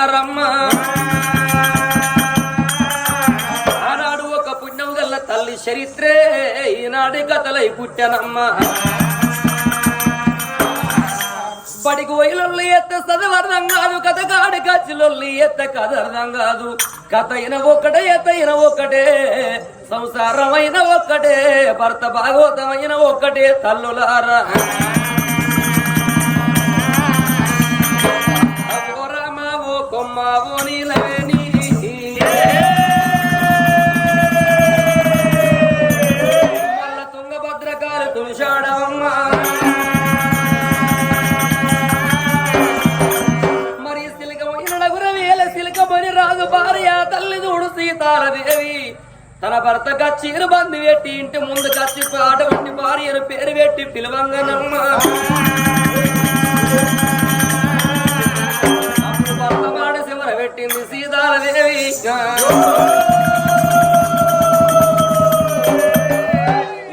అన్నారమ్మ ఆనాడు ఒక పుణ్యం గల్ల తల్లి చరిత్రే ఈనాడి కథలై పుట్టానమ్మ. బడికి పోయిలొల్లి ఎత్త చదవర్థం కాదు కథ కాడి కచ్చిలొల్లి ఎత్త కథ అర్థం కాదు. కథ అయిన ఒక్కటే ఎత్త అయిన ఒక్కటే సంసారమైన ఒక్కటే భర్త భాగవతమైన ఒక్కటే తల్లులారా. తన భర్త కచ్చీరు బంది పెట్టి ఇంటి ముందు కచ్చి పాట వంటి భార్యను పేరు పెట్టి పిలవంగనమ్మ. అప్పుడు భర్త మాట శివర పెట్టింది సీతాలదేవి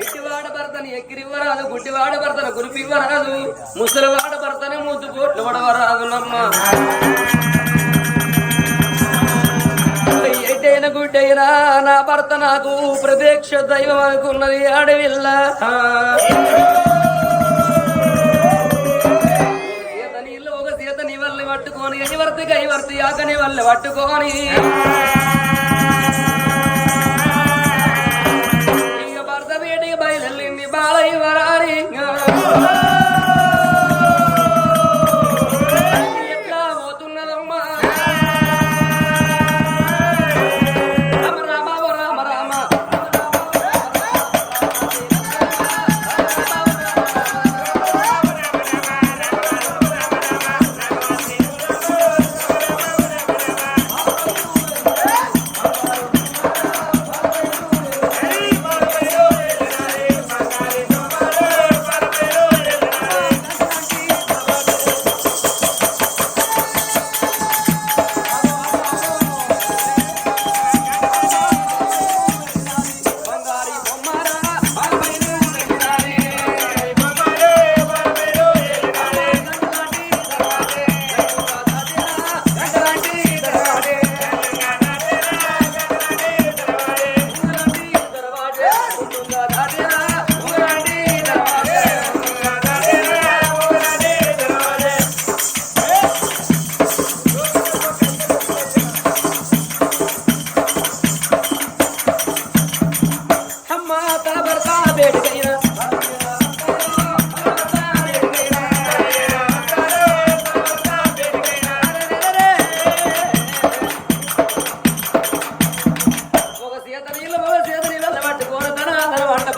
ఇట్టివాడ భర్తని గుడ్డివాడ భర్తను గురిపివ్వరాదు ముసలివాడ భర్తని ముద్దు పోట్లు పడవరాదు నమ్మ ఎటైన నా భర్త నాకు ప్రత్యక్ష దైవం అనుకున్నది అడవిల్ల. సీత వల్ల పట్టుకొని ఎనివర్తి కైవర్తి ఆకని వల్ల పట్టుకొని. భర్త వేటికి బయలుదేరింది బాలయ్య వరారి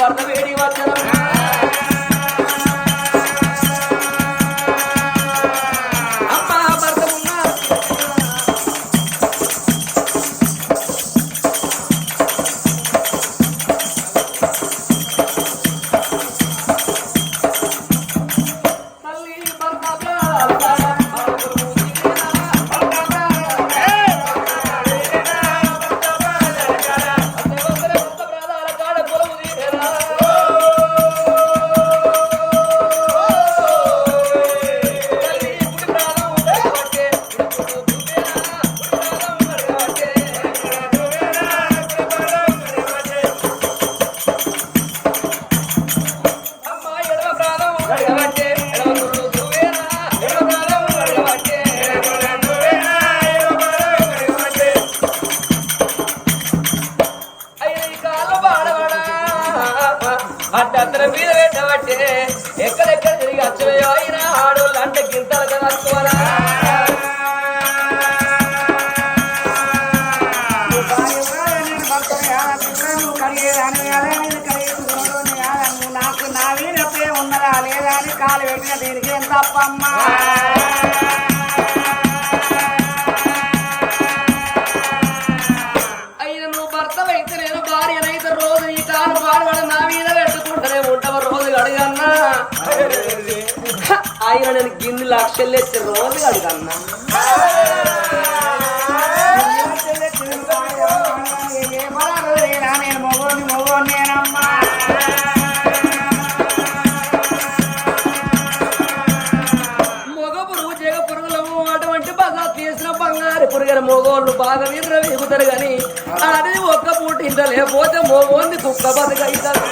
తన వంట వేడి తప్పమ్మా అయిన నువ్వు భర్తవైతే నేను భార్యనైతే రోజు ఈ కాలు పాడబడ నా మీద పెట్టుకుంటూనే ఉంటావు రోజు అడిగన్నా ఆయన నేను గిన్ని లక్షలు ఎత్తి రోజు అడుగన్నా బంగారు మోగోళ్ళు బాగా వీర వేగుతారు కానీ అది ఒక్క పూట ఇంత లేకపోతే మొగోంది కుక్క బతుకైతారు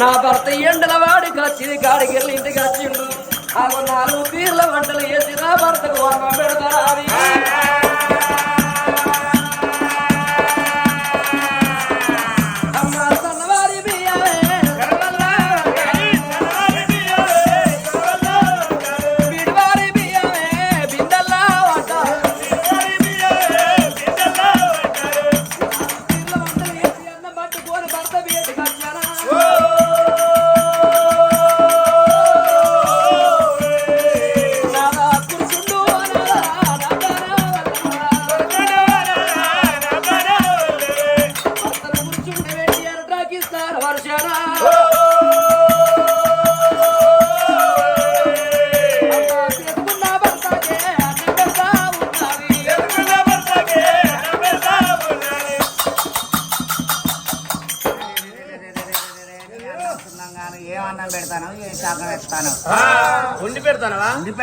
నా భర్త ఎండల వాడి కచ్చి కాడికి వెళ్ళి ఇంటికి వచ్చిండు. ఆ నాలుగు పీర్ల వంటలు వేసి నా భర్తకు వర్మ పెడతారా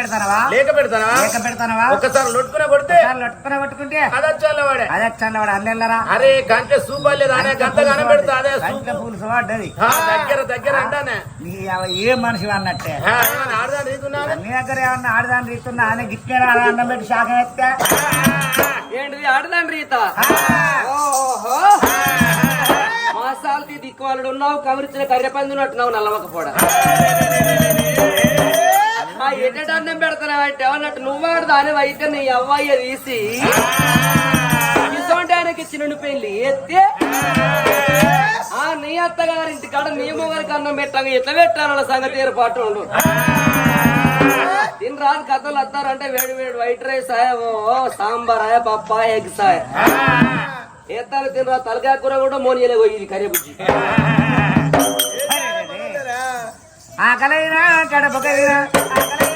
పెడతానవా లేక పెడతానవా? లేక పెడతానవా ఒక్కసారి లొట్టుకునే కొడితే లొట్టుకుని పట్టుకుంటే అదొచ్చాల వాడే అదే చల్ల వాడు అల్లెల్లరా అరే గంట సూప్ అల్లేదు అనే గంటగానే పెడతా అదే సూప్. కంచె పులుసు ఆ, దగ్గర దగ్గర అంటానే. నీ అవ- ఏ మనిషి అన్నట్టే? ఆడదాని రీతున్నాను నీ దగ్గర ఏమన్నా ఆడదాన్ని రీతున్నా? ఆయన గిట్టే అన్నం పెట్టి శాఖ ఎత్తే ఏంటిది ఆడదాని రీత? ఓహో. మాసాలతి దిక్కువాలుడు ఉన్నావు కవిరిచిన కర్రెపందునట్టున్నావు నల్లమకపోడ ఆ ఎన్నటి అన్నం ఏమన్నట్టు నువ్వు ఆడదాని అయితే నీ అవ్వయ్య తీసి. ఇటువంటి ఆయనకి పెళ్ళి ఎత్తే ఆ నీ అత్తగారింటి కాడ నీ మొగలికి అన్నం పెట్టాక ఎట్లా పెట్టాల సంగతి ఏర్పాటు ఉండు. తిని రాదు కథలు వస్తారంటే వేడి వేడి వైట్ రైస్ ఆయో సాంబార్ ఆయ పప్ప ఎగ్ సాయ ఎత్తారు తినరా తలకాయ కూర కూడా మోనియలే పోయి కర్రీ బుజ్జి. ఆకలైనా కడపకైనా ఆకలైనా.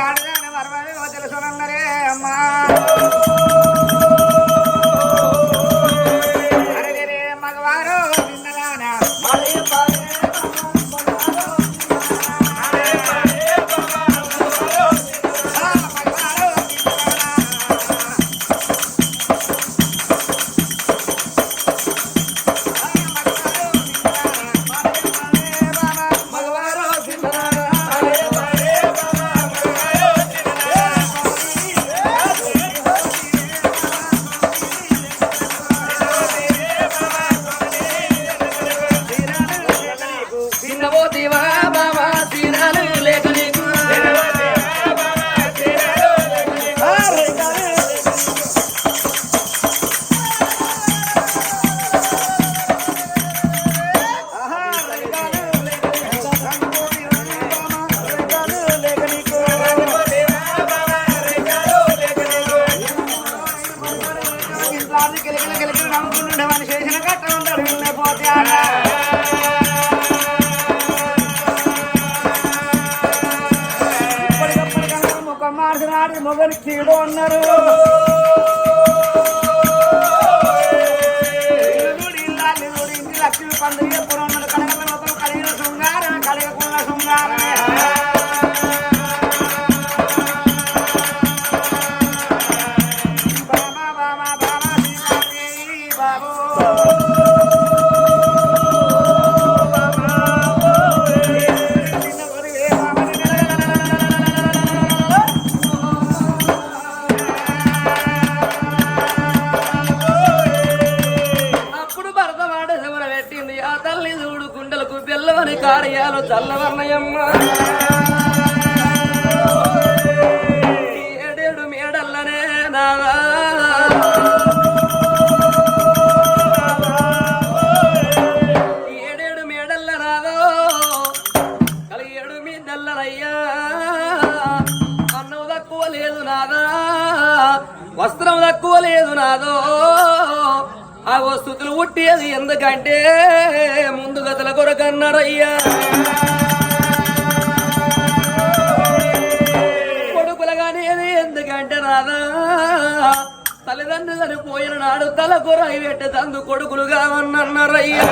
ఆడదే మాట్లాడితే ఆడదాని వరమేమో తెలుసునన్నరే అమ్మా బెల్లవని కార్యాలు చల్లవర్ణయమ్మ ఏడేడు మేడల్లనే నాగా ఏడేడు మేడల్ల నాదో కలిగి ఏడు మీదల్లనయ్యా. అన్నం తక్కువ లేదు నాదా వస్త్రం తక్కువ లేదు నాదో. ఆ వస్తుతులు ఉట్టేది ఎందుకంటే ముందు గతల కొరకన్నారయ్యా కొడుకులగానేది ఎందుకంటే రాదా తల్లిదండ్రులు పోయిన నాడు తల కొర పెట్టే తందు కొడుకులు కావన్నన్నారయ్యా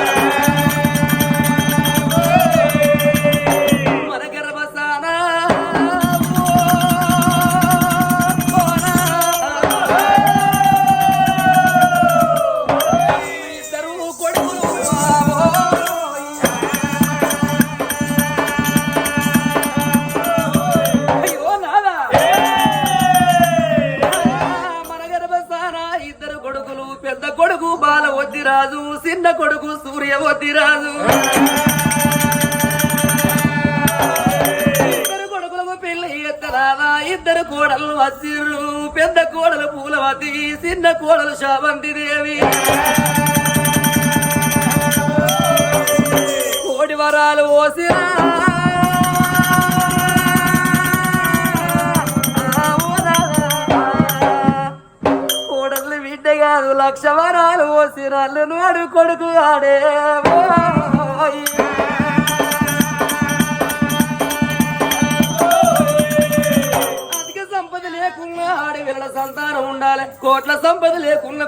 చిన్న శావంతి దేవి. కోడి వరాలు ఓసిరా కోడలు బిడ్డ కాదు లక్ష వరాలు ఓసిరాళ్ళు నాడు కొడుకు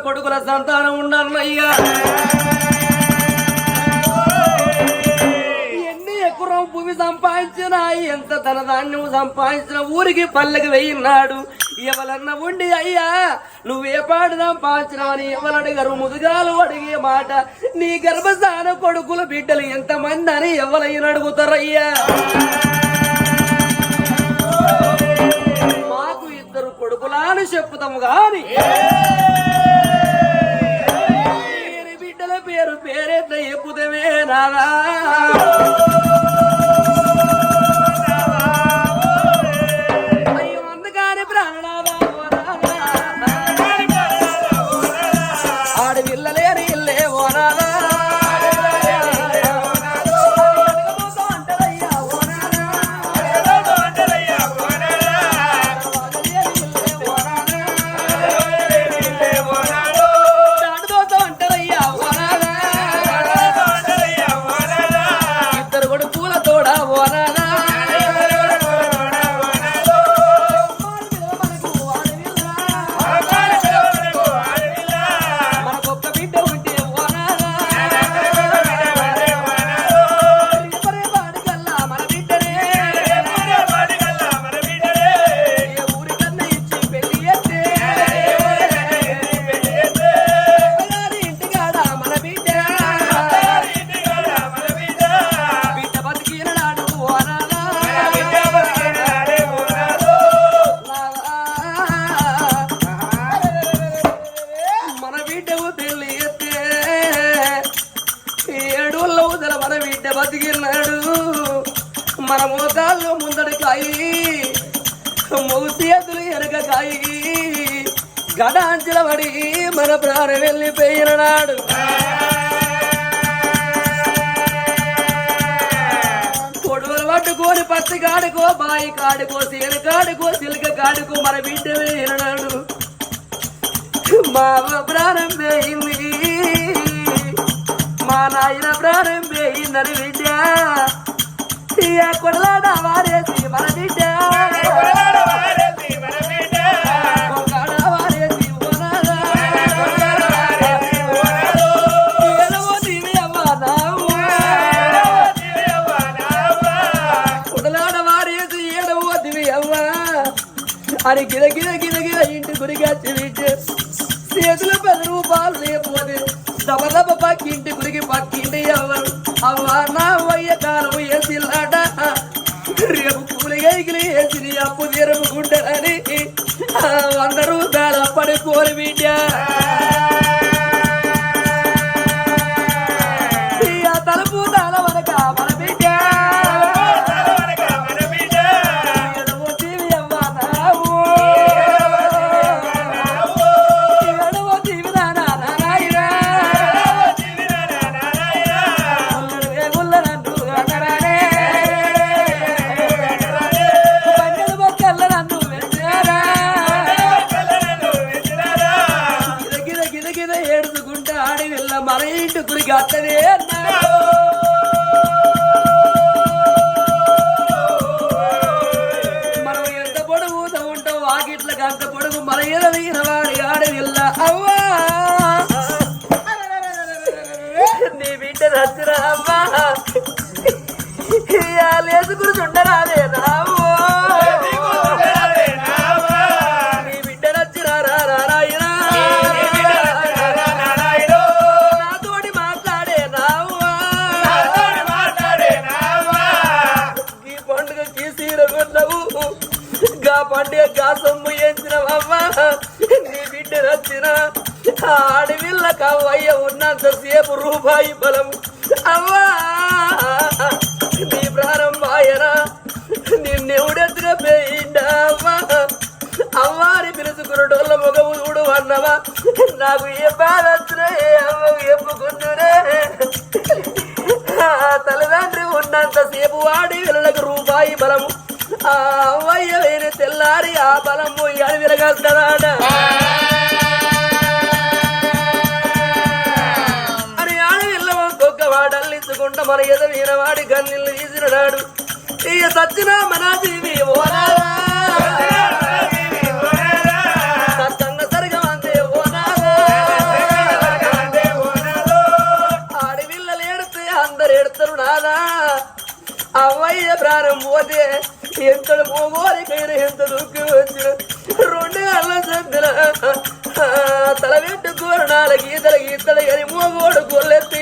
కొడుకుల సంతానం ఉండాలయ్యా ఎన్ని ఎకరం భూమి సంపాదించినా ఎంత ధనధాన్యం సంపాదించిన ఊరికి పల్లెకి వెయ్యినాడు ఎవలన్న ఉండి అయ్యా నువ్వే పాడు సంపాదించినావని ఎవరు ముదుగాలు అడిగే మాట. నీ గర్భస్థాన కొడుకుల బిడ్డలు ఎంతమంది అని ఎవరైనా అడుగుతారయ్యా. మాకు ఇద్దరు కొడుకులాని చెప్పుతాము కానీ పేరు పేరెత్త ఎప్పుదమే నాదా మన ప్రాణం వెళ్ళిపోయినాడు కొడుకులు పట్టుకొని పత్తి కాడుకో బాయి కాడుకో సీన కాడుకో సిల్క కాడుకో మన బిడ్డ వేయనాడు మా అవ్వ ప్రాణం మా నాయన ప్రాణం వేయిందని బిడ్డ. ఇక కొడలాడ వారేసి మన బిడ్డ. అని గిర గిర గిర గిర ఇంటి గురిగా చెవింటే చేతుల పది రూపాయలు లేకపోతే దబ దబ పక్కింటి గురికి పక్కింటి ఎవరు అవ్వా నా వయ్య కాలం వేసిల్లాట రేపు పులిగైకిలి వేసి అప్పు తీరముకుంటారని అన్నాడు మనం ఎంత పొడుగు ఉంటాం వాకిట్లకు అంత పొడుగు మన ఎదవీన వాడి ఆడి అవ్వా నీ బిడ్డ నచ్చిన అమ్మా. లేదు గురించి ఉండరా ఆడవిల్ల కవ్వయ్య ఉన్నంతసేపు రూపాయి బలం. అవ్వా నీ ప్రాణం మాయనా నిన్నెవుడెత్తుగా పోయిండా అవ్వా అవ్వారి పిలుచుకున్నటోళ్ళ మొగము చూడు అన్నవా? నాకు ఏ బాధ వచ్చినా ఏ తల్లిదండ్రి ఉన్నంత సేపు వాడి వీళ్ళకి రూపాయి బలము. ఆ అవ్వయ్య వేరే తెల్లారి ఆ బలం పోయి అని విరగస్తాడా మన ఎద వాడి గన్నిళ్ళు తీసినాడు ఇక సచ్చిన మన జీవి ఓనారా? అందరు ఎడతారు అవ్వయ్య ప్రాణం పోతే ఎంత పేరు ఎంత దుఃఖం వచ్చిన రెండు అల్ల సంతల తల పెట్టుకోరు నాలుగు గీతల గీతల అని మోగోడు గొల్లెత్తి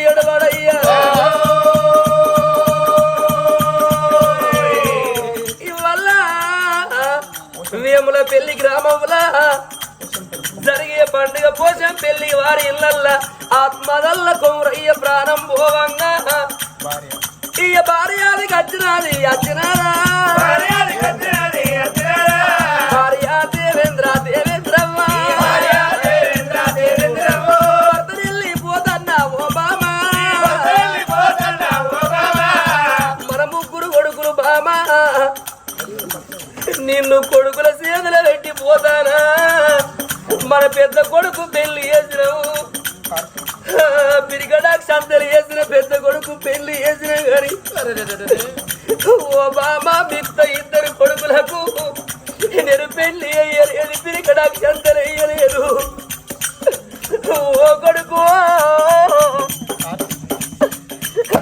వేయలేదు ఓ కొడుకు.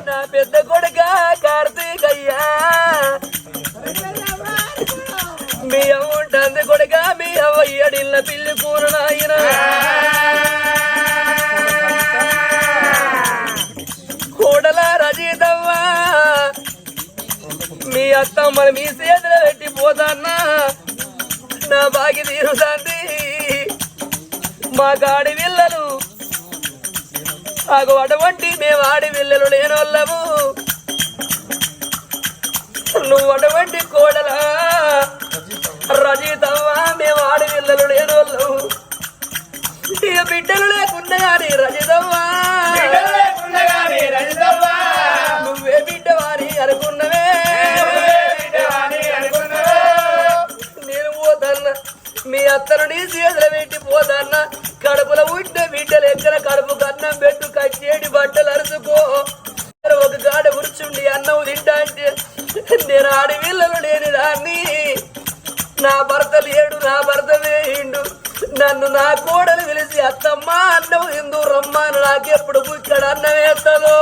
నా పెద్ద కొడుక కార్తీక్ అయ్యా మీ అమ్మ ఉంటుంది కొడుక మీ అవ్వయ్యడిల్ల పిల్లి కూర నాయన. కోడల రజితవ్వా. మీ అత్తమ్మని మీ చేతులు పెట్టి పోతాన్నా. నా బాగి తీరుతాంది. మా గాడి పిల్లలు ఆగు అటువంటి మేము ఆడి పిల్లలు లేనోళ్ళము. నువ్వు అటువంటి కోడలా. రజితవ్వా మేము ఆడి పిల్లలు లేనోళ్ళము ఇక బిడ్డలు లేకుండా కానీ రజితవ్వా. నువ్వే బిడ్డవారి అనుకున్నవే. నేను పోతన్నా మీ అత్తను నీ చేతులు పెట్టి పోతన్నా. కడుపులో ఉంటే బిడ్డలు ఎక్కడ కడుపు కన్నం పెట్టు కచ్చేడి బట్టలు అరుచుకో. ఒక గాడ కూర్చుండి అన్నం తింటా అంటే నేను ఆడవిల్లలు లేని దాన్ని. నా భర్త లేడు నా భర్త వేయిండు. నన్ను నా కోడలు పిలిచి అత్తమ్మ అన్నం హిందూ రమ్మని నాకెప్పుడు ఇక్కడ అన్నం వేస్తుందో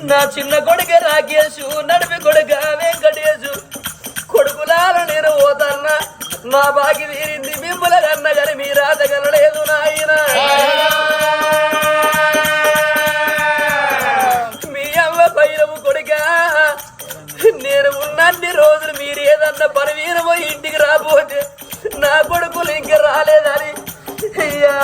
నా చిన్న కొడుక రాకేశు నడిపి కొడుక వెంకటేశు. కొడుకులాలు నేను పోతన్నా నా బాకి తీరింది మిమ్మల కన్న గని మీ రాజగలలేదు నాయన. మీ అమ్మ పైరము కొడుక నేను ఉన్నన్ని రోజులు మీరు ఏదన్నా పరవీరమో ఇంటికి రాబోతే నా కొడుకులు ఇంక రాలేదని. అయ్యా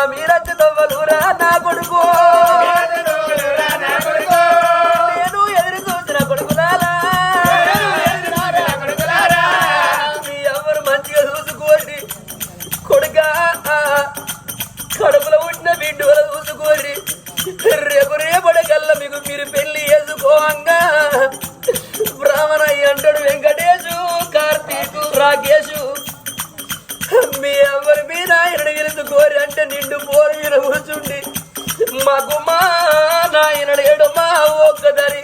కోరి అంటే నిండు పోరు మీద కూర్చుండి. మాకు మా నాయనడు ఏడు మా ఒక్కదరి.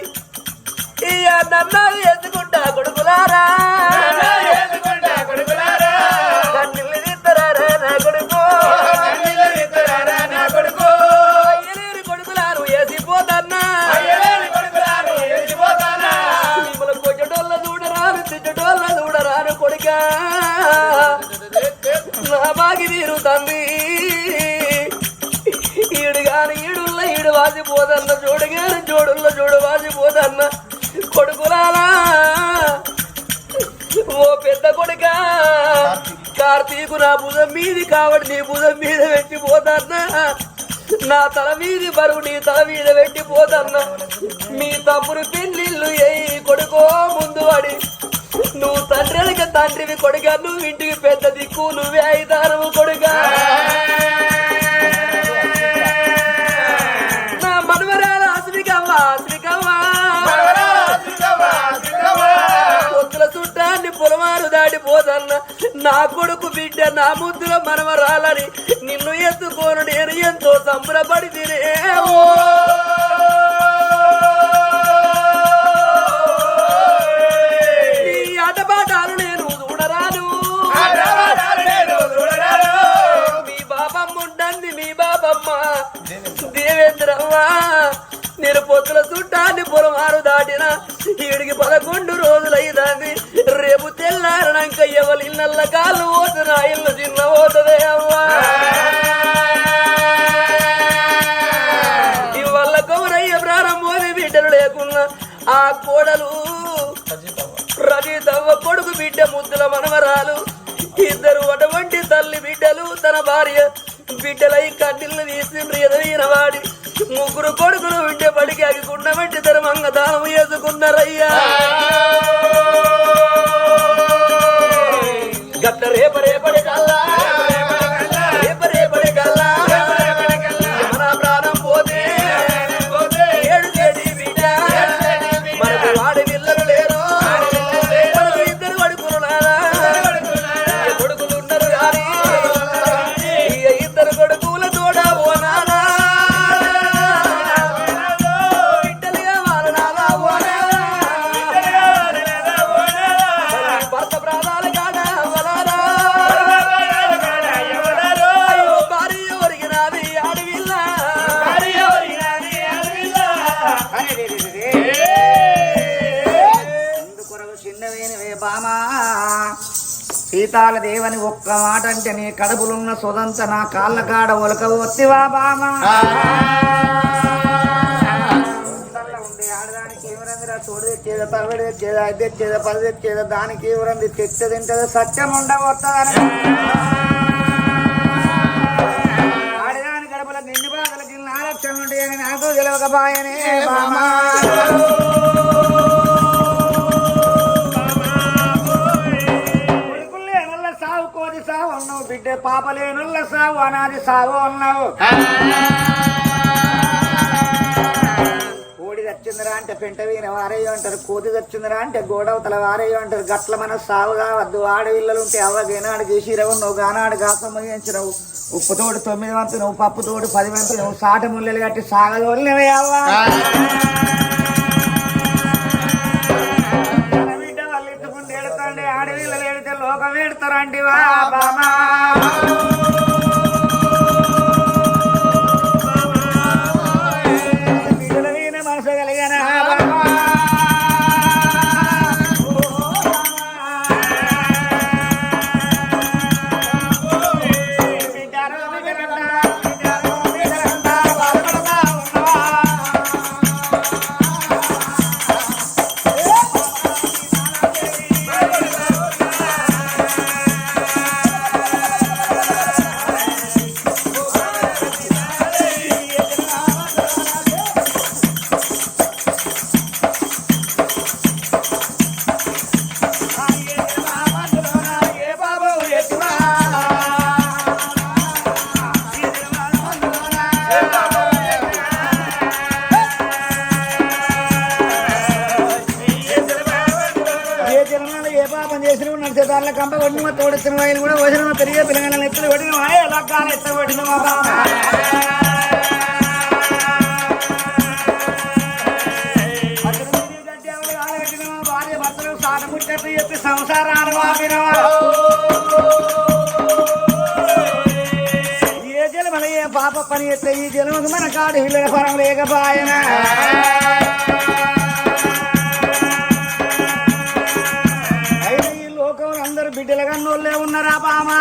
ఇయ్య నన్నాలు ఎందుకు పోదన్న చూడు జోడుల్లో చూడుల్ల చూడు వాసిపోదన్న కొడుకులాలా ఓ పెద్ద కొడుక కార్తీకు నా భుజం మీది కాబట్టి నీ భుజం మీద పెట్టిపోతన్నా నా తల మీది బరువు నీ తల మీద పెట్టిపోతన్నా మీ తమ్ముడు పెళ్ళిళ్ళు ఏ కొడుకో ముందు వాడి. నువ్వు తండ్రికి తండ్రివి కొడుక నువ్వు ఇంటికి పెద్ద దిక్కు నువ్వే అయితారు కొడుక. దాటిపోదన్న నా కొడుకు బిడ్డ నా ముద్దుల మనవరాలని నిన్ను ఎత్తుకోను నేను ఎంతో సంబరపడి నీ ఆటపాటాలు నేను పొత్తుల చుట్టాన్ని పొలమారు దాటిన ఈడికి పదకొండు రోజులైదాన్ని రేపు తెల్లారనాక ఎవరి ఇళ్ళ కాళ్ళు పోతున్నా ఇల్లు చిన్న పోతుంది అమ్మా. ఇవల్ల కౌరయ్య ప్రారంభోది బిడ్డలు లేకున్నా ఆ కోడలు రజితవ్వ కొడుకు బిడ్డ ముద్దుల మనవరాలు ఇద్దరు అటువంటి తల్లి బిడ్డలు తన భార్య బిడ్డలై కన్నీళ్ళు తీసి ఎదవైన వాడి ముగ్గురు కొడుకులు బిడ్డ పడికి అగికుండా వెంటి ధర్మంగా దానం చేసుకున్నారయ్యా గట్ల రేప రేపటి కల్లా సీతాల దేవని ఒక్క మాట అంటే నీ కడుపులున్న సొదంత నా కాళ్ళ కాడ ఒలక ఒత్తివా బామా? ఆడదానికి ఎవరందిరా తోడు తెచ్చేదా తరబడి తెచ్చేదా అది తెచ్చేదా పది తెచ్చేదా దానికి ఎవరంది తెచ్చే తింటది సత్యం ఉండవస్తుందని ఆడదాని గడపల నిండి బాధలకి నాలక్ష్యం ఉంటాయని నాకు తెలియకపాయనే బామా. బిడ్డ పాపలేనుల్ల సావు అనాది సావు అన్నావు. కోడి తెచ్చిందిరా అంటే పెంట వీన వారయ్య అంటారు కోతి తెచ్చిందిరా అంటే గోడవతల వారయ్య అంటారు. గట్ల మన సావు కావద్దు. ఆడవిల్లలు ఉంటే అవ్వ గేనాడు చేసిరవు నువ్వు గానాడు చేయించినవు ఉప్పు తోడు తొమ్మిది వంపినవు పప్పు తోడు పది వంపినవు సాట ముల్లెలు కట్టి సాగదోళ్ళవే అవ్వ. లోకం పెడతారండి ఫలం అయితే ఈ లోకంలో అందరు బిడ్డల కన్నోళ్ళే ఉన్నారా బామా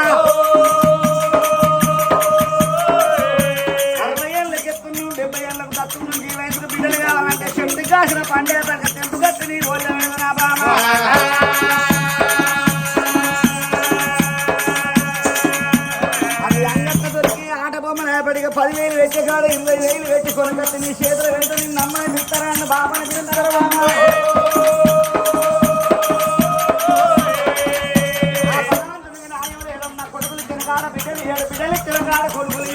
అరవై ఏళ్ళకి ఎత్తున్నాం డెబ్బై ఏళ్ళకు దత్తున్నాం ఈ వయసుకు బిడ్డలు కావాలంటే చెట్టు కాసిన పండే తెలుసు కత్తి నీ ఓళ్ళ బామా పదివేలు ఇరవై వేలు పెట్టి కొనగట్టి నీ చేతుల వెంట నిన్ను అమ్మాయి తిస్తారా బాబాని తింటారా కొడుకులు తినకాడ బిడ్డలు ఏడు బిడ్డలు తినకాడ కొడుకులు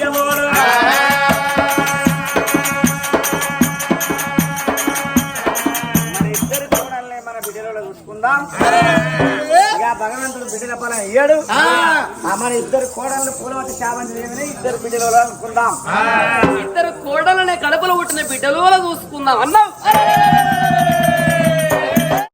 మన ఇద్దరు కోడల్ని మన బిడ్డలలో చూసుకుందాం. ఇక భగవంతుడు బిడ్డల పొలం ఇయ్యాడు ఆ మన ఇద్దరు కోడళ్ళు పూలవతి శాపం చేయమని ఇద్దరు బిడ్డలలో అనుకుందాం. ఇద్దరు కోడలనే కడపలో పుట్టిన బిడ్డలు చూసుకుందాం. అన్నాం